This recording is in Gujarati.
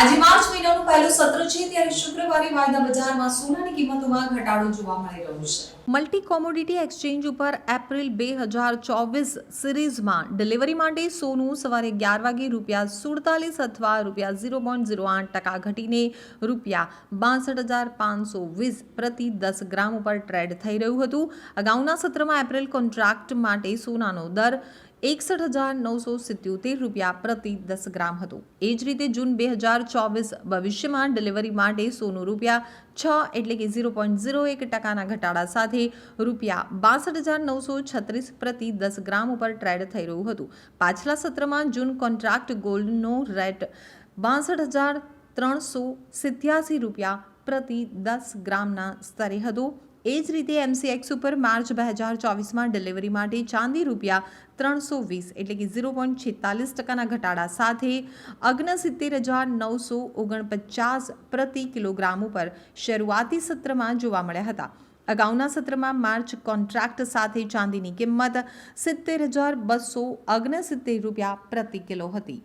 આજે માર્ચ મહિનાનું પહેલું સત્ર છે, ત્યારે શુક્રવારે વાયદા બજારમાં સોનાની કિંમતોમાં ઘટાડો જોવા મળી રહ્યો છે. મલ્ટી કોમોડિટી એક્સચેન્જ ઉપર એપ્રિલ બે હજાર ચોવીસ સિરીઝમાં ડિલિવરી માટે સોનું સવારે અગિયાર વાગે રૂપિયા સુડતાલીસ અથવા રૂપિયા ઝીરો પોઈન્ટ ઝીરો આઠ ટકા ઘટીને રૂપિયા બાસઠ હજાર પાંચસો વીસ પ્રતિ દસ ગ્રામ ઉપર ટ્રેડ થઈ રહ્યું હતું. અગાઉના સત્રમાં એપ્રિલ કોન્ટ્રાક્ટ માટે સોનાનો દર એકસઠ હજાર નવસો સિત્યોતેર રૂપિયા પ્રતિ દસ ગ્રામ હતું. એ જ રીતે જૂન બે હજાર ચોવીસ ભવિષ્યમાં ડિલિવરી માટે સોનું રૂપિયા છ એટલે કે ઝીરો પોઈન્ટ ઝીરો એક ટકાના ઘટાડા સાથે રૂપિયા બાસઠ હજાર નવસો છત્રીસ પ્રતિ દસ ગ્રામ ઉપર ટ્રેડ થઈ રહ્યું હતું. પાછલા સત્રમાં જૂન કોન્ટ્રાક્ટ ગોલ્ડનો રેટ બાસઠ હજાર ત્રણસો સિત્યાસી રૂપિયા પ્રતિ દસ ગ્રામના સ્તરે હતો. એ જ રીતે એમસીએક્સ ઉપર માર્ચ બે હજાર ચોવીસમાં ડિલિવરી માટે ચાંદી રૂપિયા ત્રણસો વીસ, એટલે કે ઝીરો પોઈન્ટ છેતાલીસ ટકાના ઘટાડા સાથે અગ્નસિત્તેર હજાર નવસો ઓગણપચાસ પ્રતિ કિલોગ્રામ ઉપર શરૂઆતી સત્રમાં જોવા મળ્યા હતા. અગાઉના સત્રમાં માર્ચ કોન્ટ્રાક્ટ સાથે ચાંદીની કિંમત સિત્તેર હજાર બસો ઓગણસિત્તેર રૂપિયા પ્રતિ કિલો હતી.